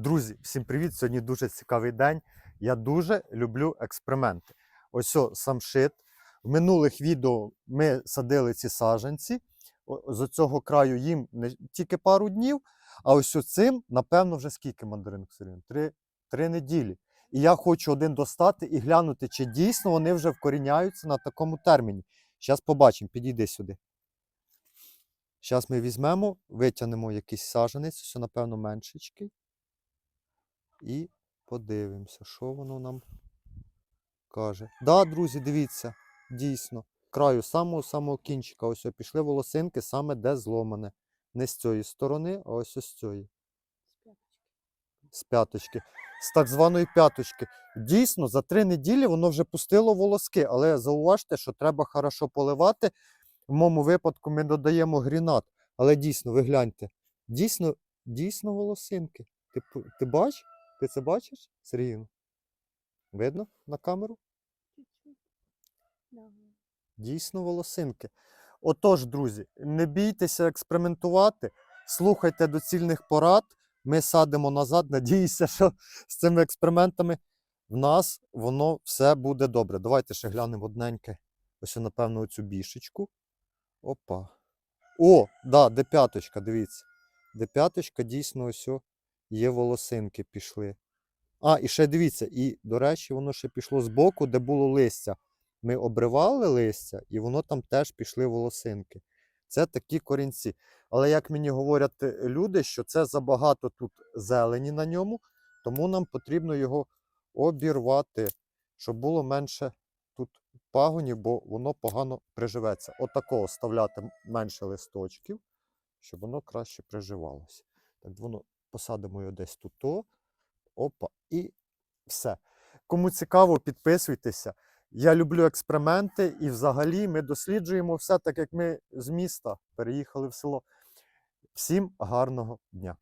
Друзі, всім привіт! Сьогодні дуже цікавий день. Я дуже люблю експерименти. Ось о, самшит. В минулих відео ми садили ці саджанці. О- З цього краю їм не тільки пару днів, а ось цим, напевно, вже скільки мандаринок Сергій? Три, три неділі. І я хочу один достати і глянути, чи дійсно вони вже вкоріняються на такому терміні. Зараз побачимо, підійди сюди. Зараз ми візьмемо, витягнемо якийсь саджанець, все, напевно, меншечкий. І подивимося, що воно нам каже. Да, друзі, дивіться, дійсно. Краю самого самого кінчика. Ось пішли волосинки саме де зломане. Не з цієї сторони, а ось ось з цієї. З п'яточки. З так званої п'яточки. Дійсно, за три неділі воно вже пустило волоски, але зауважте, що треба хорошо поливати. В моєму випадку ми додаємо грінат. Але дійсно, ви гляньте, дійсно, дійсно волосинки. Ти, ти бачиш? Ти це бачиш, Сергіївна? Видно на камеру? Дійсно волосинки. Отож, друзі, не бійтеся експериментувати, слухайте доцільних порад. Ми садимо назад. Надіюся, що з цими експериментами в нас воно все буде добре. Давайте ще глянемо одненьке. Ось, напевно, оцю бішечку. Опа. О, да, де п'яточка, дивіться. Де п'яточка, дійсно, ось о, є волосинки пішли. А, і ще дивіться, і, до речі, воно ще пішло з боку, де було листя. Ми обривали листя, і воно там теж пішли волосинки. Це такі корінці. Але як мені говорять е, люди, що це забагато тут зелені на ньому, тому нам потрібно його обірвати, щоб було менше тут пагонів, бо воно погано приживеться. Отакого оставляти м- менше листочків, щоб воно краще приживалося. Так, воно посадимо його десь тут. -то. Опа, і все. Кому цікаво, підписуйтеся. Я люблю експерименти, і взагалі ми досліджуємо все, так як ми з міста переїхали в село. Всім гарного дня!